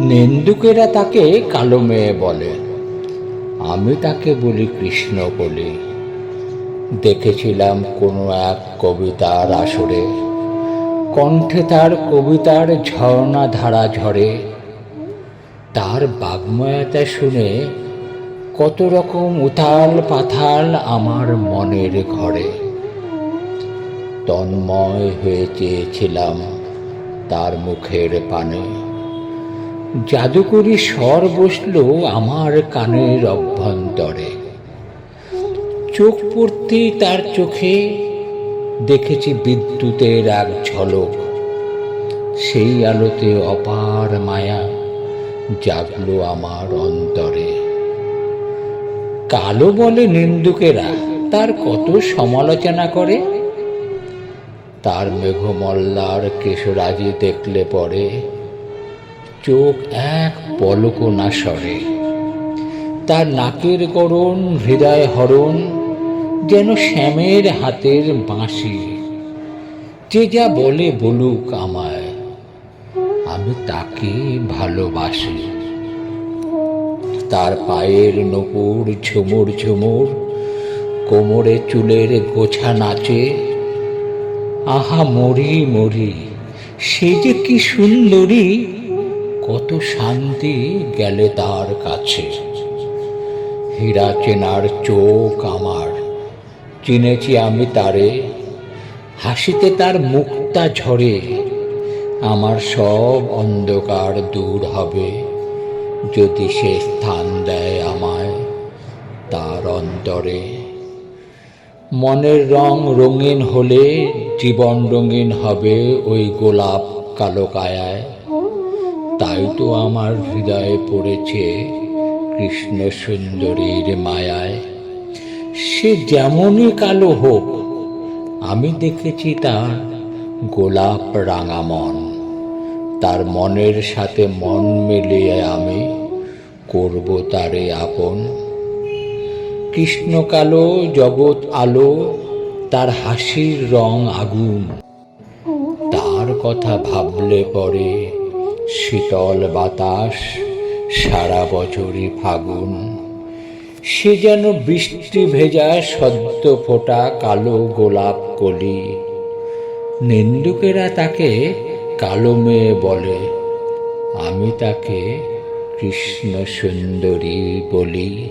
নিন্দুকেরা তাকে কালো মেয়ে বলে। আমি তাকে বলি কৃষ্ণ বলি। দেখেছিলাম কোনো এক কবিতার আসরে। কণ্ঠে তার কবিতার ঝর্ণা ধারা ঝরে। তার বাগ্ময়তা শুনে কত রকম উথাল পাথাল আমার মনের ঘরে। তন্ময় হয়ে চেয়েছিলাম তার মুখের পানে। জাদুকরি স্বর বসল আমার কানের অভ্যন্তরে। চোখ পড়তেই তার চোখে দেখেছি বিদ্যুতের এক ঝলক। সেই আলোতে অপার মায়া জাগলো আমার অন্তরে। কালো বলে নিন্দুকেরা, তার কত সমালোচনা করে? তার মেঘমল্লার কেশরাজি দেখলে পরে চোখ এক পলক না সরে। তার নাকের গরণ হৃদয় হরণ, যেন শ্যামের হাতের বাঁশি। যে যা বলে বলুক আমায়, আমি তাকে ভালোবাসি। তার পায়ের নপুর ঝুমুর ঝুমুর, কোমরে চুলের গোছা নাচে। আহা মরি মরি, সে যে কি সুন্দরী! কত শান্তি গেলে তার কাছে। হীরা চেনার চোখ আমার, চিনেছি আমি তারে। হাসিতে তার মুক্তা ঝরে, আমার সব অন্ধকার দূর হবে। যদি সে স্থান দেয় আমায় তার অন্তরে। মনের রং রঙিন হলে জীবন রঙিন হবে ওই গোলাপ কালো কায়ায়। তাই তো আমার হৃদয়ে পড়েছে কৃষ্ণ সুন্দরীর মায়ায়। সে যেমনই কালো হোক, আমি দেখেছি তার গোলাপ রাঙা মন। তার মনের সাথে মন মিলিয়ে আমি করব তারে আপন। কৃষ্ণ কালো জগৎ আলো, তার হাসির রং আগুন। তার কথা ভাবলে পরে শীতল বাতাস, সারা বছরই ফাগুন। সে যেন বৃষ্টি ভেজা সদ্য ফোটা কালো গোলাপ কলি। নিন্দুকেরা তাকে কালো মেয়ে বলে, আমি তাকে কৃষ্ণ সুন্দরী বলি।